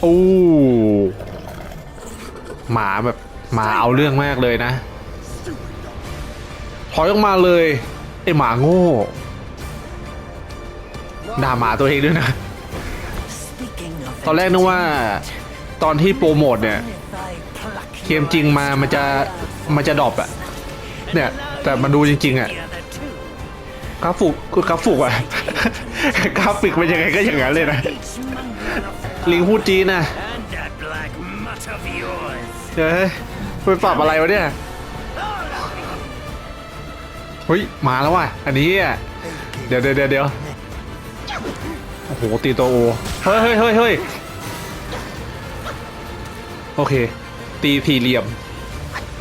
โอ้หมาแบบหมาเอาเรื่องมากเลยนะ ถอยออกมาเลยไอหมาโง่ด่าหมาตัวเองด้วยนะ ตอนแรกนึกว่าตอนที่โปรโมทเนี่ยเกมจริงมามันจะมันจะดรอปอะเนี่ย แต่มาดูจริง ๆอะกราฟิกคือกราฟิกอะกราฟิกเป็นยังไงก็อย่างนั้นเลยนะ ลิงพูดจีนนะเฮ้ยไปปรับอะไรวะเนี่ยเฮ้ยมาแล้วว่ะอันนี้อะเดี๋ยวเดี๋ยวเดี๋ยวโอ้โหตีตัวโอเฮ้ยเฮ้ยเฮ้ยเฮ้ยโอเค ตีสี่เหลี่ยม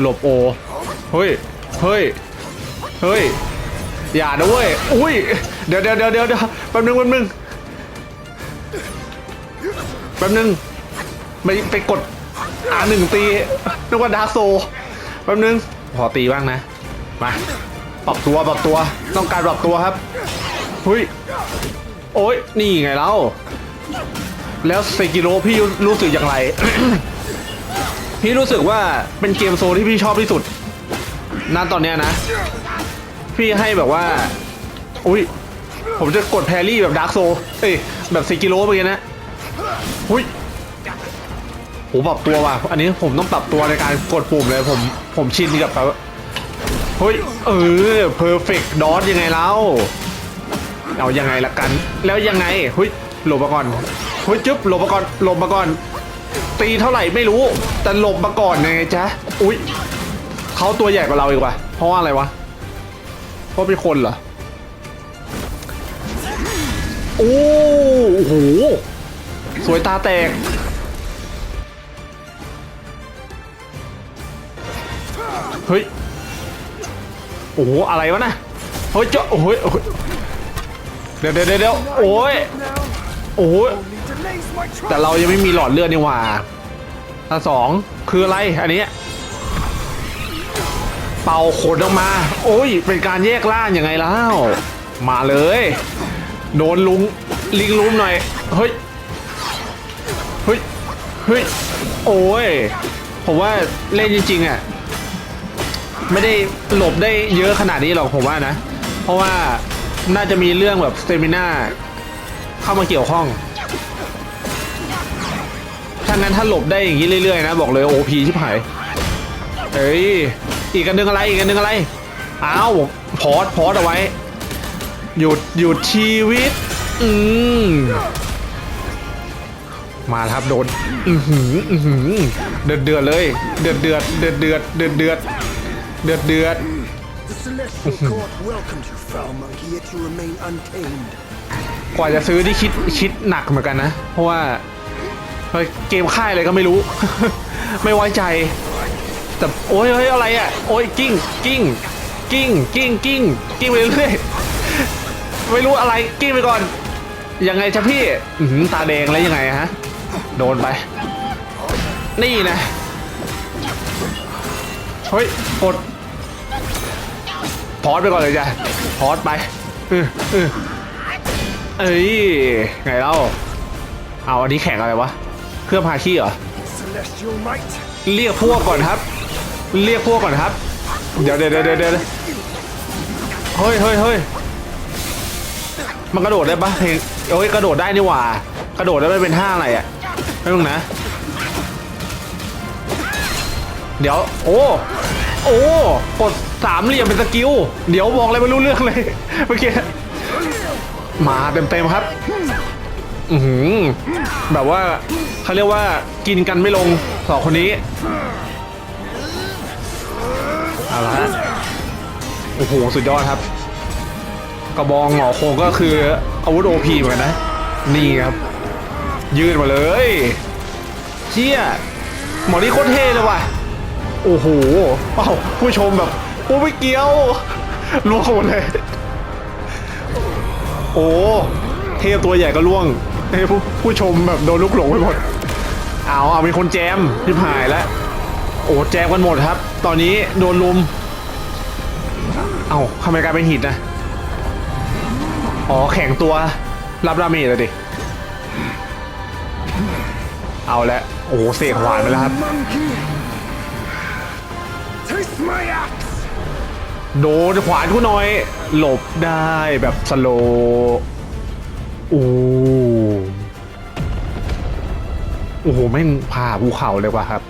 หลบโอเฮ้ยเฮ้ยเฮ้ยอย่านะเว้ยอุ้ยเดี๋ยวเดี๋ยวเดี๋ยวเดี๋ยวแป๊บนึงแป๊บนึง ป๊บนึงไปไปกดอาหนึ่งตีนึกว่าดาร์กโซแป๊บนึงขอตีบ้างนะ มา ปรับตัวปรับตัวต้องการปรับตัวครับเฮ้ยโอ้ยนี่ไงเล่าแล้วเซกิโรพี่รู้สึกอย่างไร พี่รู้สึกว่าเป็นเกมโซที่พี่ชอบที่สุดณตอนเนี้ยนะ พี่ให้แบบว่า อุ้ยผมจะกดแพรรี่แบบดาร์กโซเอ้ยแบบเซกิโรเมื่อกี้นะ อุ้ยโหปรับตัวว่ะ อันนี้ผมต้องปรับตัวในการกดปุ่มเลยผมผมชินกับแบบเฮ้ยเออเพอร์เฟกต์ดอทยังไงเล่าเอายังไงละกัน แล้วยังไงเฮ้ยหลบมาก่อนเฮ้ยจึ๊บหลบมาก่อนหลบมาก่อน ตีเท่าไหร่ไม่รู้ แต่หลบมาก่อนไงจ๊ะอุ้ยเขาตัวใหญ่กว่าเราอีกว่ะเพราะว่าอะไรวะเพราะเป็นคนเหรอโอ้โห สวยตาแตก เฮ้ย โอ้โห อะไรวะนะ เฮ้ยเจ้าโอ้โหโอ้โหเดี๋ยวเดี๋ยวเดี๋ยวโอ้ย โอ้โหแต่เรายังไม่มีหลอดเลือดนี่หว่าอันสองคืออะไร อันนี้ เป่าขนออกมา โอ้ย เป็นการแยกล่างยังไงแล้ว มาเลย โดนลุงลิงลุมหน่อย เฮ้ย เฮ้ย เฮ้ย โอ้ย ผมว่าเล่นจริงๆอะ ไม่ได้หลบได้เยอะขนาดนี้หรอกผมว่านะ เพราะว่าน่าจะมีเรื่องแบบสเตมิน่าเข้ามาเกี่ยวข้อง ถ้างั้นถ้าหลบได้อย่างนี้เรื่อยๆนะ บอกเลยโอพีชิบหายเอ้ย อีกกันนึงอะไร อีกกันนึงอะไร อ้าว พอดพอดเอาไว้ หยุด หยุดชีวิต อืม มาครับโดนอือหืออือหือเดือดเดือดเลย เดือดเดือดเดือดเดือดเดือดเดือดเดือดเดือด The Celestial Court welcomes you, foul monkey, yet you remain untamed. กว่าจะซื้อที่คิดคิดหนักเหมือนกันนะ เพราะว่าเฮ้ยเกมค่ายอะไรก็ไม่รู้ ไม่ไว้ใจ แต่โอ้ยเฮ้ยอะไรอะโอ้ยกิ้งกิ้งกิ้งกิ้งกิ้งกิ้งไปเรื่อยๆไม่รู้อะไรกิ้งไปก่อนยังไงจะพี่อื้อหือตาแดงแล้วยังไงฮะ โดนไป นี่นะ เฮ้ยกดพอดไปก่อนเลยจ้ะพอดไปเออเออเอ้ยไงเล่า เอาอันนี้แข่งอะไรวะ เครื่องพาขี้เหรอ เรียกพวกก่อนครับ เรียกพวกก่อนครับ เดี๋ยวเดี๋ยวเดี๋ยวเดี๋ยวเฮ้ยเฮ้ยเฮ้ยมันกระโดดได้ปะเพลงโอ้ยกระโดดได้นี่หว่า กระโดดได้ไม่เป็นท่าอะไรอะ ไม่ต้องนะ เดี๋ยว โอ้ โอ้กดสามเหลี่ยมเป็นสกิล เดี๋ยวบอกอะไรไม่รู้เรื่องเลยเมื่อกี้มาเต็มๆครับ อือหือแบบว่าเขาเรียกว่ากินกันไม่ลงสองคนนี้เอาละฮะโอ้โห สุดยอดครับ กระบองหงอโคงก็คืออาวุธโอพีเหมือนกันนะ นี่ครับ ยืดมาเลยเชี่ยหมอนี่โคตรเท่เลยว่ะ โอ้โหเอ้าผู้ชมแบบโอ้ไม่เกี่ยวล่วงหมดเลย โอ้เทพตัวใหญ่ก็ล่วงให้ผู้ผู้ชมแบบโดนลุกหลงไปหมด เอาเอาเป็นคนแจมที่หายแล้วโอ้แจมกันหมดครับ ตอนนี้โดนลุม เอาทำไมกลายเป็นหินนะ อ๋อแข็งตัวรับดาเมจเลยดิ เอาแล้วโอ้โหเสกขวานไปแล้วครับ โดนขวานกูหน่อย หลบได้แบบสโลโอ้โอ้โหแม่งผ่าภูเขาเลยว่ะครับ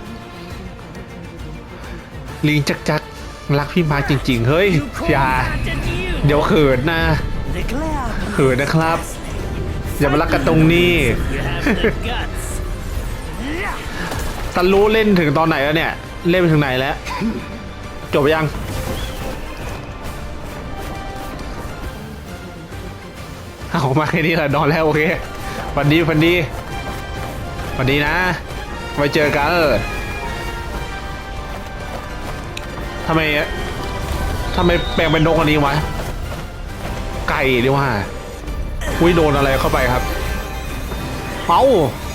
ลิงจักจักรักพี่มาจริง ๆ เฮ้ยอย่าเดี๋ยวเขินนะเขินนะครับ อย่ามารักกันตรงนี้ ตันรู้เล่นถึงตอนไหนแล้วเนี่ย เล่นไปถึงไหนแล้ว จบยังเอามาแค่นี้แหละนอนแล้วโอเคฝันดีฝันดีฝันดีนะไว้เจอกันทำไมทำไมแปลงเป็นนกอันนี้วะไก่ดีว่าอุ้ยโดนอะไรเข้าไปครับ เอ้า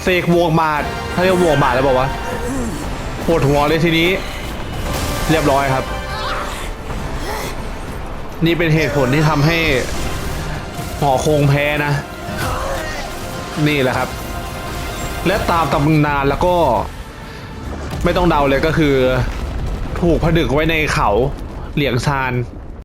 เสกวงบาดเขาเรียกวงบาดแล้วบอกว่า ปวดหัวเลยทีนี้ เรียบร้อยครับ นี่เป็นเหตุผลที่ทำให้ หอโคงแพ้นะ นี่แหละครับ และตามตำนานแล้วก็ ไม่ต้องเดาเลยก็คือ ถูกผนึกไว้ในเขาเหลียงซาน